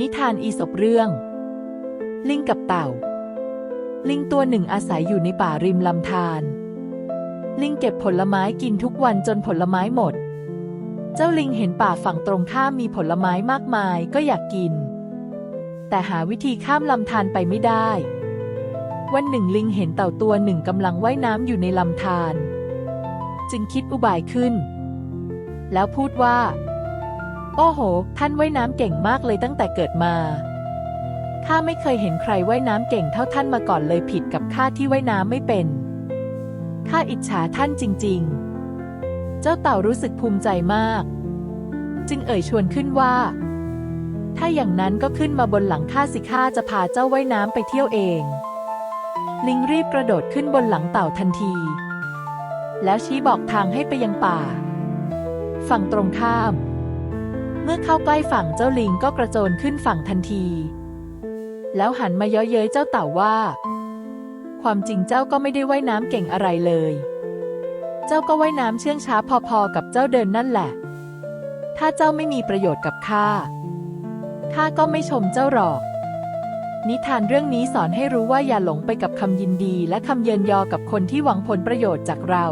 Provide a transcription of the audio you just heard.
นิทานอีสปเรื่อง ลิงกับเต่า ลิงตัวหนึ่งอาศัยอยู่ในป่าริมลำธารลิงเก็บผลไม้กินทุกวันจนผลไม้หมด เจ้าลิงเห็นป่าฝั่งตรงข้ามมีผลไม้มากมายก็อยากกิน แต่หาวิธีข้ามลำธารไปไม่ได้ วันหนึ่งลิงเห็นเต่าตัวหนึ่งกำลังว่ายน้ำอยู่ในลำธารจึงคิดอุบายขึ้น แล้วพูดว่า โอ้โห ท่านว่ายน้ำเก่งมากเลยตั้งแต่เกิดมา ข้าไม่เคยเห็นใครว่ายน้ำเก่งเท่าท่านมาก่อนเลยผิดกับข้าที่ว่ายน้ำไม่เป็น ข้าอิจฉาท่านจริง ๆ เจ้าเต่ารู้สึกภูมิใจมาก จึงเอ่ยชวนขึ้นว่า ถ้าอย่างนั้นก็ขึ้นมาบนหลังข้าสิข้าจะพาเจ้าว่ายน้ำไปเที่ยวเอง ลิงรีบกระโดดขึ้นบนหลังเต่าทันที แล้วชี้บอกทางให้ไปยังป่า ฝั่งตรงข้าม เมื่อเข้าใกล้ฝั่งเจ้าลิงก็กระโจนขึ้นฝั่งทันที แล้วหันมาเย้อเย้ยเจ้าเต่าว่า ความจริงเจ้าก็ไม่ได้ว่ายน้ำเก่งอะไรเลย เจ้าก็ว่ายน้ำเชื่องช้าพอๆกับเจ้าเดินนั่นแหละ ถ้าเจ้าไม่มีประโยชน์กับข้า ข้าก็ไม่ชมเจ้าหรอก นิทานเรื่องนี้สอนให้รู้ว่าอย่าหลงไปกับคำยินดี และคำเยินยอกับคนที่หวังผลประโยชน์จากเรา